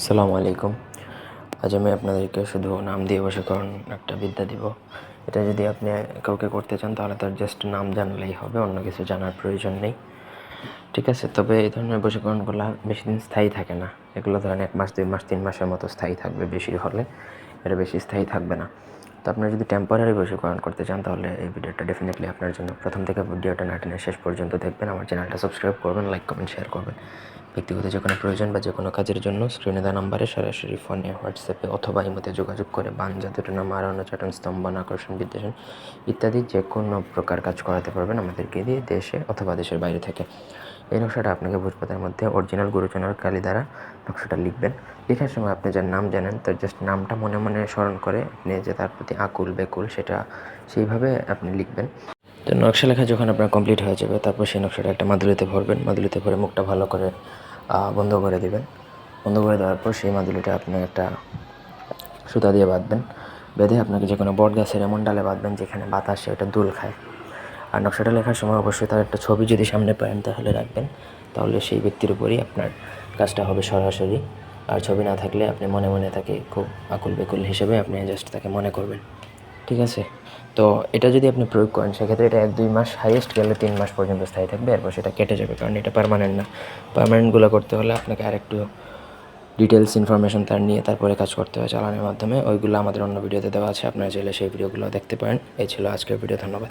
আসসালামু আলাইকুম। আজ আমি আপনাদেরকে শুধু নাম দিয়ে বশীকরণ একটা বিদ্যা দিব। এটা যদি আপনি কাউকে করতে চান, তাহলে তার জাস্ট নাম জানলেই হবে, অন্য কিছু জানার প্রয়োজন নেই। ঠিক আছে, তবে এই ধরনের বশীকরণগুলো বেশি দিন স্থায়ী থাকে না। এগুলো ধরেন এক মাস, দুই মাস, তিন মাসের মতো স্থায়ী থাকবে বেশি হলে। এটা বেশি স্থায়ী থাকবে না। তো আপনারা যদি টেম্পোরারি বশীকরণ করতে চান, তাহলে এই ভিডিওটা ডেফিনেটলি আপনার জন্য প্রথম থেকে ভিডিওটা না টেনে শেষ পর্যন্ত দেখবেন। আমার চ্যানেলটা সাবস্ক্রাইব করবেন লাইক কমেন্ট শেয়ার করবেন। ব্যক্তিগত যে কোনো প্রয়োজন বা যে কোনো কাজের জন্য স্ক্রিনে দেওয়া নাম্বারে সরাসরি ফোনে হোয়াটসঅ্যাপে অথবা ইমোতে যোগাযোগ করে বান জাদুটনা মারানো চাটন স্তম্ভন আকর্ষণ বিদ্বেষণ ইত্যাদি যে কোনো প্রকার কাজ করাতে পারবেন আমাদেরকে দিয়ে দেশে অথবা দেশের বাইরে থেকে। এই নকশাটা আপনাকে ভোজপাতের মধ্যে অরিজিনাল গুরুচনার কালি দ্বারা নকশাটা লিখবেন। লেখার সময় আপনি যার নাম জানেন, তার জাস্ট নামটা মনে মনে স্মরণ করে আপনি যে তার প্রতি আকুল, বেকুল সেটা সেইভাবে আপনি লিখবেন। তো নকশা লেখা যখন আপনার কমপ্লিট হয়ে যাবে, তারপর সেই নকশাটা একটা মাদুলিতে ভরবেন। মাদুলিতে ভরে মুখটা ভালো করে বন্ধ করে দিবেন। বন্ধ করে দেওয়ার পর সেই মাদুলিটা আপনি একটা সুতা দিয়ে বাঁধবেন। বেঁধে আপনাকে যে কোনো বট গাছের এমন ডালে বাঁধবেন যেখানে বাতাসে ওটা দুল খায়। আর নকশাটা লেখার সময় অবশ্যই তার একটা ছবি যদি সামনে পান তাহলে রাখবেন। তাহলে সেই ব্যক্তির উপরই আপনার কাজটা হবে সরাসরি। আর ছবি না থাকলে আপনি মনে মনে তাকে খুব আকুল বেকুল হিসেবে আপনি জাস্ট তাকে মনে করবেন। ঠিক আছে? তো এটা যদি আপনি প্রয়োগ করেন, সেক্ষেত্রে এটা এক, দুই মাস হাইয়েস্ট গেলে তিন মাস পর্যন্ত স্থায়ী থাকবে, এরপর সেটা কেটে যাবে, কারণ এটা পারমানেন্ট না। পারমানেন্টগুলো করতে হলে আপনাকে আর একটু ডিটেলস ইনফরমেশন তার নিয়ে তারপরে কাজ করতে হয় চালানোর মাধ্যমে। ওইগুলো আমাদের অন্য ভিডিওতে দেওয়া আছে, আপনারা চাইলে সেই ভিডিওগুলো দেখতে পারেন। এই ছিল আজকের ভিডিও ধন্যবাদ।